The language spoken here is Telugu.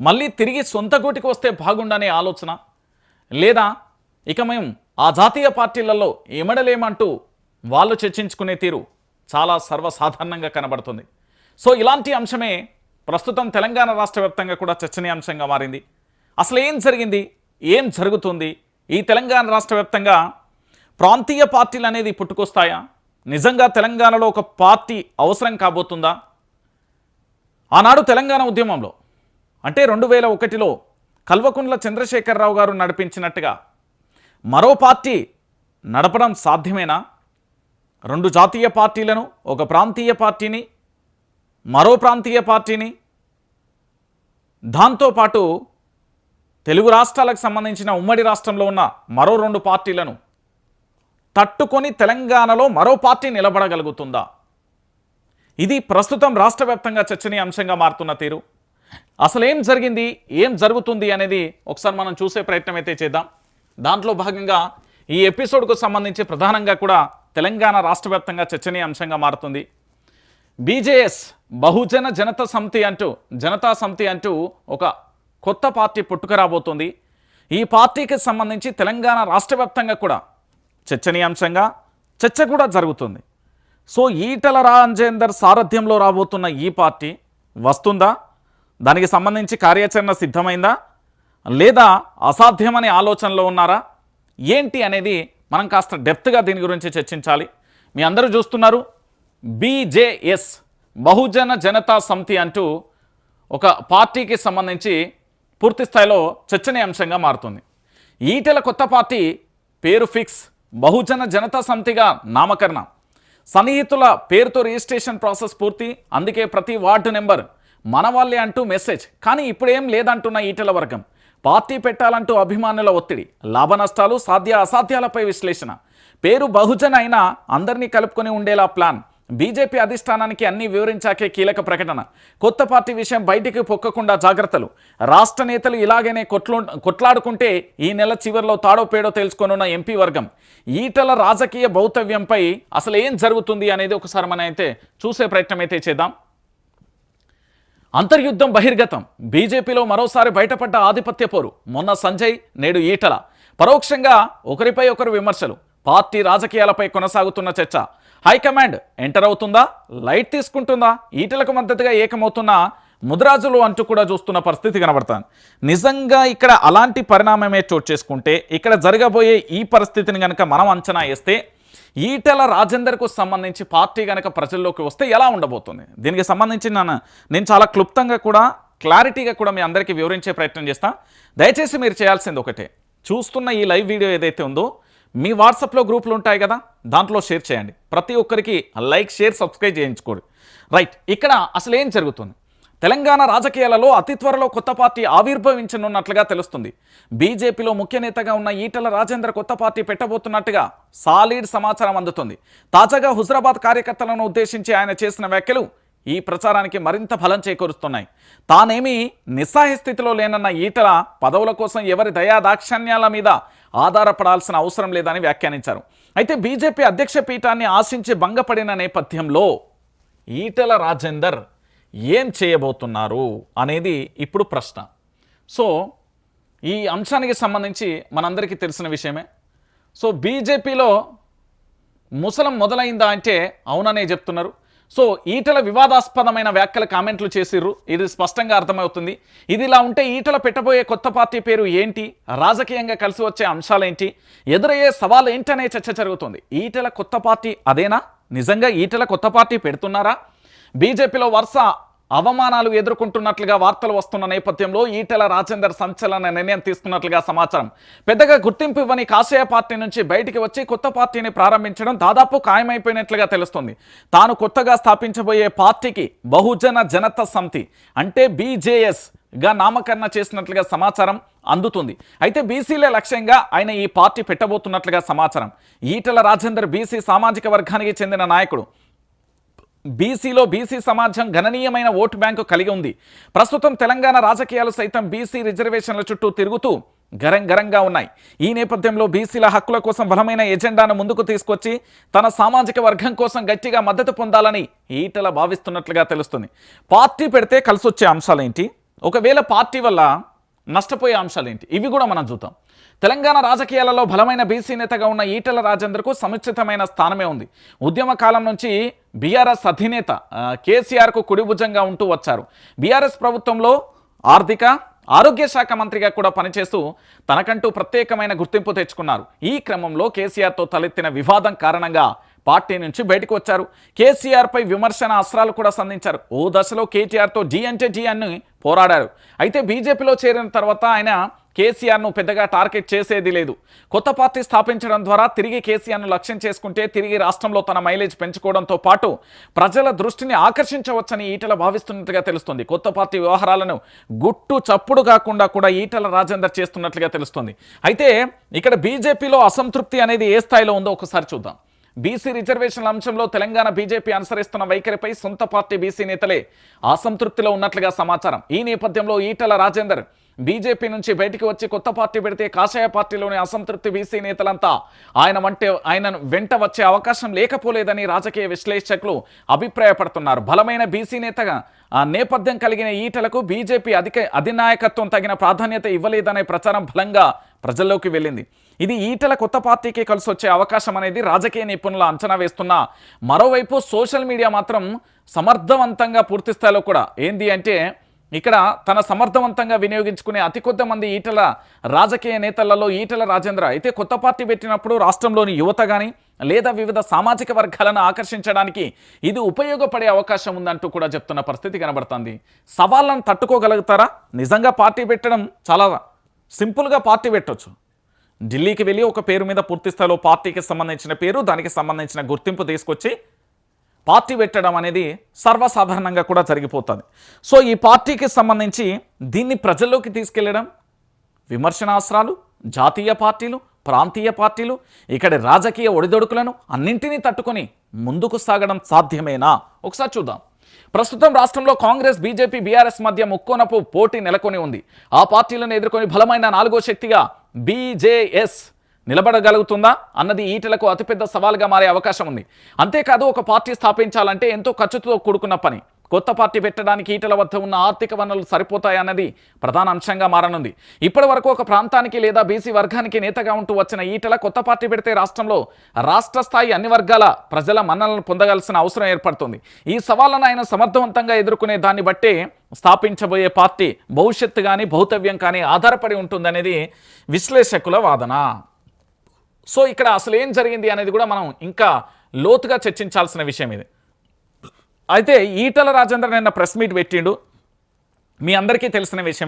మళ్ళీ తిరిగి సొంత గూటికి వస్తే బాగుండనే ఆలోచన. లేదా ఇక మేము ఆ జాతీయ పార్టీలలో ఇమడలేమంటూ వాళ్ళు చర్చించుకునే తీరు చాలా సర్వసాధారణంగా కనబడుతుంది. సో ఇలాంటి అంశమే ప్రస్తుతం తెలంగాణ రాష్ట్ర వ్యాప్తంగా కూడా చర్చనీయాంశంగా మారింది. అసలు ఏం జరిగింది? ఏం జరుగుతుంది? ఈ తెలంగాణ రాష్ట్ర వ్యాప్తంగా ప్రాంతీయ పార్టీలు అనేది పుట్టుకొస్తాయా? నిజంగా తెలంగాణలో ఒక పార్టీ అవసరం కాబోతుందా? ఆనాడు తెలంగాణ ఉద్యమంలో అంటే రెండు వేల ఒకటిలో కల్వకుంట్ల చంద్రశేఖరరావు గారు నడిపించినట్టుగా మరో పార్టీ నడపడం సాధ్యమేనా? రెండు జాతీయ పార్టీలను ఒక ప్రాంతీయ పార్టీని మరో ప్రాంతీయ పార్టీని. దాంతోపాటు తెలుగు రాష్ట్రాలకు సంబంధించిన ఉమ్మడి రాష్ట్రంలో ఉన్న మరో రెండు పార్టీలను తట్టుకొని తెలంగాణలో మరో పార్టీ నిలబడగలుగుతుందా? ఇది ప్రస్తుతం రాష్ట్ర వ్యాప్తంగా చర్చనీయాంశంగా మారుతున్న తీరు. అసలు ఏం జరిగింది? ఏం జరుగుతుంది అనేది ఒకసారి మనం చూసే ప్రయత్నం అయితే చేద్దాం. దాంట్లో భాగంగా ఈ ఎపిసోడ్కు సంబంధించి ప్రధానంగా కూడా తెలంగాణ రాష్ట్ర వ్యాప్తంగా చర్చనీయాంశంగా మారుతుంది. బీజేఎస్ బహుజన జనతా సమితి అంటూ జనతా సమితి అంటూ ఒక కొత్త పార్టీ పుట్టుకరాబోతుంది ఈ పార్టీకి సంబంధించి తెలంగాణ రాష్ట్ర వ్యాప్తంగా కూడా చర్చనీయాంశంగా చర్చ కూడా జరుగుతుంది. సో ఈటల రాజేందర్ సారథ్యంలో రాబోతున్న ఈ పార్టీ వస్తుందా? దానికి సంబంధించి కార్యాచరణ సిద్ధమైందా? లేదా అసాధ్యమనే ఆలోచనలో ఉన్నారా? ఏంటి అనేది మనం కాస్త డెప్త్గా దీని గురించి చర్చించాలి. మీ అందరూ చూస్తున్నారు బీజేఎస్ బహుజన జనతా సమితి అంటూ ఒక పార్టీకి సంబంధించి పూర్తి స్థాయిలో చర్చనీయాంశంగా మారుతుంది. ఈటెల కొత్త పార్టీ పేరు ఫిక్స్ బహుజన జనతా సమితిగా నామకరణ. సన్నిహితుల పేరుతో రిజిస్ట్రేషన్ ప్రాసెస్ పూర్తి అందుకే ప్రతి వార్డు నెంబర్ మన వాళ్ళే అంటూ మెసేజ్. కానీ ఇప్పుడేం లేదంటున్న ఈటల వర్గం. పార్టీ పెట్టాలంటూ అభిమానుల ఒత్తిడి. లాభ నష్టాలు సాధ్య అసాధ్యాలపై విశ్లేషణ. పేరు బహుజన అయినా అందరినీ కలుపుకొని ఉండేలా ప్లాన్. బీజేపీ అధిష్టానానికి అన్ని వివరించాకే కీలక ప్రకటన. కొత్త పార్టీ విషయం బయటికి పొక్కకుండా జాగ్రత్తలు. రాష్ట్ర నేతలు ఇలాగనే కొట్లు కొట్లాడుకుంటే ఈ నెల చివరిలో తాడో పేడో తెలుసుకోనున్న ఎంపీ వర్గం. ఈటల రాజకీయ భౌతవ్యంపై అసలు ఏం జరుగుతుంది అనేది ఒకసారి మనం అయితే చూసే ప్రయత్నం అయితే చేద్దాం. అంతర్యుద్ధం బహిర్గతం. బీజేపీలో మరోసారి బయటపడ్డ ఆధిపత్య పోరు. మొన్న సంజయ్ నేడు ఈటల. పరోక్షంగా ఒకరిపై ఒకరు విమర్శలు. పార్టీ రాజకీయాలపై కొనసాగుతున్న చర్చ. హైకమాండ్ ఎంటర్ అవుతుందా? లైట్ తీసుకుంటుందా? ఈటలకు మద్దతుగా ఏకమవుతున్న ముద్రాజులు అంటూ కూడా చూస్తున్న పరిస్థితి కనబడుతుంది. నిజంగా ఇక్కడ అలాంటి పరిణామమే చోటు చేసుకుంటే ఇక్కడ జరగబోయే ఈ పరిస్థితిని కనుక మనం అంచనా వేస్తే ఈటెల రాజేందర్కు సంబంధించి పార్టీ కనుక ప్రజల్లోకి వస్తే ఎలా ఉండబోతుంది? దీనికి సంబంధించి నన్ను నేను చాలా క్లుప్తంగా కూడా క్లారిటీగా కూడా మీ అందరికీ వివరించే ప్రయత్నం చేస్తా. దయచేసి మీరు చేయాల్సింది ఒకటే. చూస్తున్న ఈ లైవ్ వీడియో ఏదైతే ఉందో మీ వాట్సాప్లో గ్రూపులు ఉంటాయి కదా దాంట్లో షేర్ చేయండి. ప్రతి ఒక్కరికి లైక్ షేర్ సబ్స్క్రైబ్ చేయించుకోండి. రైట్ ఇక్కడ అసలు ఏం జరుగుతుంది? తెలంగాణ రాజకీయాలలో అతి త్వరలో కొత్త పార్టీ ఆవిర్భవించనున్నట్లుగా తెలుస్తుంది. బీజేపీలో ముఖ్య నేతగా ఉన్న ఈటల రాజేందర్ కొత్త పార్టీ పెట్టబోతున్నట్టుగా సాలిడ్ సమాచారం అందుతుంది. తాజాగా హుజరాబాద్ కార్యకర్తలను ఉద్దేశించి ఆయన చేసిన వ్యాఖ్యలు ఈ ప్రచారానికి మరింత బలం చేకూరుస్తున్నాయి. తానేమీ నిస్సాహి స్థితిలో లేనన్న ఈటల పదవుల కోసం ఎవరి దయా దాక్షణ్యాల మీద ఆధారపడాల్సిన అవసరం లేదని వ్యాఖ్యానించారు. అయితే బీజేపీ అధ్యక్ష పీఠాన్ని ఆశించి భంగపడిన నేపథ్యంలో ఈటల రాజేందర్ ఏం చేయబోతున్నారు అనేది ఇప్పుడు ప్రశ్న. సో ఈ అంశానికి సంబంధించి మనందరికీ తెలిసిన విషయమే. సో బీజేపీలో ముసలం మొదలైందా అంటే అవుననే చెప్తున్నారు. సో ఈటల వివాదాస్పదమైన వ్యాఖ్యల కామెంట్లు చేసిర్రు. ఇది స్పష్టంగా అర్థమవుతుంది. ఇది ఇలా ఉంటే ఈటల పెట్టబోయే కొత్త పార్టీ పేరు ఏంటి? రాజకీయంగా కలిసి వచ్చే అంశాలేంటి? ఎదురయ్యే సవాలు ఏంటనే చర్చ జరుగుతుంది. ఈటల కొత్త పార్టీ అదేనా? నిజంగా ఈటల కొత్త పార్టీ పెడుతున్నారా? బీజేపీలో వరుస అవమానాలు ఎదుర్కొంటున్నట్లుగా వార్తలు వస్తున్న నేపథ్యంలో ఈటెల రాజేందర్ సంచలన నిర్ణయం తీసుకున్నట్లుగా సమాచారం. పెద్దగా గుర్తింపు ఇవ్వని కాషాయ పార్టీ నుంచి బయటికి వచ్చి కొత్త పార్టీని ప్రారంభించడం దాదాపు ఖాయమైపోయినట్లుగా తెలుస్తుంది. తాను కొత్తగా స్థాపించబోయే పార్టీకి బహుజన జనతా సమితి అంటే బీజేఎస్గా నామకరణ చేసినట్లుగా సమాచారం అందుతుంది. అయితే బీసీలే లక్ష్యంగా ఆయన ఈ పార్టీ పెట్టబోతున్నట్లుగా సమాచారం. ఈటల రాజేందర్ బీసీ సామాజిక వర్గానికి చెందిన నాయకుడు. బీసీలో బీసీ సమాజం గణనీయమైన ఓటు బ్యాంకు కలిగి ఉంది. ప్రస్తుతం తెలంగాణ రాజకీయాలు సైతం బీసీ రిజర్వేషన్ల చుట్టూ తిరుగుతూ గరం గరంగా ఉన్నాయి. ఈ నేపథ్యంలో బీసీల హక్కుల కోసం బలమైన ఎజెండాను ముందుకు తీసుకొచ్చి తన సామాజిక వర్గం కోసం గట్టిగా మద్దతు పొందాలని ఈటల భావిస్తున్నట్లుగా తెలుస్తుంది. పార్టీ పెడితే కలిసొచ్చే అంశాలేంటి? ఒకవేళ పార్టీ వల్ల నష్టపోయే అంశాలు ఏంటి ఇవి కూడా మనం చూద్దాం. తెలంగాణ రాజకీయాలలో బలమైన బీసీ నేతగా ఉన్న ఈటల రాజేందర్కు సముచితమైన స్థానమే ఉంది. ఉద్యమ కాలం నుంచి బీఆర్ఎస్ అధినేత కేసీఆర్కు కుడిభుజంగా ఉంటూ వచ్చారు. బీఆర్ఎస్ ప్రభుత్వంలో ఆర్థిక ఆరోగ్య శాఖ మంత్రిగా కూడా పనిచేస్తూ తనకంటూ ప్రత్యేకమైన గుర్తింపు తెచ్చుకున్నారు. ఈ క్రమంలో కేసీఆర్తో తలెత్తిన వివాదం కారణంగా పార్టీ నుంచి బయటకు వచ్చారు. కేసీఆర్పై విమర్శన అస్త్రాలు కూడా సంధించారు. ఓ దశలో కేటీఆర్తో జీ అంటే జీ అని పోరాడారు. అయితే బీజేపీలో చేరిన తర్వాత ఆయన కేసీఆర్ను పెద్దగా టార్గెట్ చేసేది లేదు. కొత్త పార్టీ స్థాపించడం ద్వారా తిరిగి కేసీఆర్ను లక్ష్యం చేసుకుంటే తిరిగి రాష్ట్రంలో తన మైలేజ్ పెంచుకోవడంతో పాటు ప్రజల దృష్టిని ఆకర్షించవచ్చని ఈటల భావిస్తున్నట్లుగా తెలుస్తుంది. కొత్త పార్టీ వ్యవహారాలను గుట్టు చప్పుడు కాకుండా కూడా ఈటల రాజేందర్ చేస్తున్నట్లుగా తెలుస్తుంది. అయితే ఇక్కడ బీజేపీలో అసంతృప్తి అనేది ఏ స్థాయిలో ఉందో ఒకసారి చూద్దాం. బీసీ రిజర్వేషన్ల అంశంలో తెలంగాణ బీజేపీ అనుసరిస్తున్న వైఖరిపై సొంత పార్టీ బీసీ నేతలే అసంతృప్తిలో ఉన్నట్లుగా సమాచారం. ఈ నేపథ్యంలో ఈటల రాజేందర్ బీజేపీ నుంచి బయటికి వచ్చి కొత్త పార్టీ పెడితే కాషాయ పార్టీలోని అసంతృప్తి బీసీ నేతలంతా ఆయన వంటే ఆయన వెంట వచ్చే అవకాశం లేకపోలేదని రాజకీయ విశ్లేషకులు అభిప్రాయపడుతున్నారు. బలమైన బీసీ నేతగా ఆ నేపథ్యం కలిగిన ఈటలకు బీజేపీ అధిక అధినాయకత్వం తగిన ప్రాధాన్యత ఇవ్వలేదనే ప్రచారం బలంగా ప్రజల్లోకి వెళ్ళింది. ఇది ఈటల కొత్త పార్టీకి కలిసి వచ్చే అవకాశం అనేది రాజకీయ నిపుణులు అంచనా వేస్తున్న మరోవైపు సోషల్ మీడియా మాత్రం సమర్థవంతంగా పూర్తి స్థాయిలో కూడా ఏంది అంటే ఇక్కడ తన సమర్థవంతంగా వినియోగించుకునే అతి కొద్ది మంది ఈటల రాజకీయ నేతలలో ఈటల రాజేంద్ర అయితే కొత్త పార్టీ పెట్టినప్పుడు రాష్ట్రంలోని యువత కానీ లేదా వివిధ సామాజిక వర్గాలను ఆకర్షించడానికి ఇది ఉపయోగపడే అవకాశం ఉందంటూ కూడా చెప్తున్న పరిస్థితి కనబడుతుంది. సవాళ్ళను తట్టుకోగలుగుతారా? నిజంగా పార్టీ పెట్టడం చాలా సింపుల్గా పార్టీ పెట్టొచ్చు. ఢిల్లీకి వెళ్ళి ఒక పేరు మీద పూర్తి స్థాయిలో పార్టీకి సంబంధించిన పేరు దానికి సంబంధించిన గుర్తింపు తీసుకొచ్చి పార్టీ పెట్టడం అనేది సర్వసాధారణంగా కూడా జరిగిపోతుంది. సో ఈ పార్టీకి సంబంధించి దీన్ని ప్రజల్లోకి తీసుకెళ్ళడం విమర్శనాస్త్రాలు జాతీయ పార్టీలు ప్రాంతీయ పార్టీలు ఇక్కడి రాజకీయ ఒడిదొడుకులను అన్నింటినీ తట్టుకొని ముందుకు సాగడం సాధ్యమేనా? ఒకసారి చూద్దాం. ప్రస్తుతం రాష్ట్రంలో కాంగ్రెస్ బీజేపీ బీఆర్ఎస్ మధ్య ముక్కోనపు పోటీ నెలకొని ఉంది. ఆ పార్టీలను ఎదుర్కొని బలమైన నాలుగో శక్తిగా బీజేఎస్ నిలబడగలుగుతుందా అన్నది ఈటలకు అతిపెద్ద సవాల్గా మారే అవకాశం ఉంది. అంతేకాదు ఒక పార్టీ స్థాపించాలంటే ఎంతో ఖర్చుతో కూడుకున్న పని. కొత్త పార్టీ పెట్టడానికి ఈటల వద్ద ఉన్న ఆర్థిక వనరులు సరిపోతాయన్నది ప్రధాన అంశంగా మారనుంది. ఇప్పటి వరకు ఒక ప్రాంతానికి లేదా బీసీ వర్గానికి నేతగా ఉంటూ వచ్చిన ఈటల కొత్త పార్టీ పెడితే రాష్ట్రంలో రాష్ట్ర స్థాయి అన్ని వర్గాల ప్రజల మన్నలను పొందగలసిన అవసరం ఏర్పడుతుంది. ఈ సవాళ్ళను ఆయన సమర్థవంతంగా ఎదుర్కొనే దాన్ని బట్టే స్థాపించబోయే పార్టీ భవిష్యత్తు కానీ భౌతవ్యం కానీ ఆధారపడి ఉంటుందనేది విశ్లేషకుల వాదన. సో ఇక్కడ అసలు ఏం జరిగింది అనేది కూడా మనం ఇంకా లోతుగా చర్చించాల్సిన విషయం ఇది. అయితే ఈటల రాజేంద్ర నిన్న ప్రెస్ మీట్ పెట్టిండు. మీ అందరికీ తెలిసిన విషయం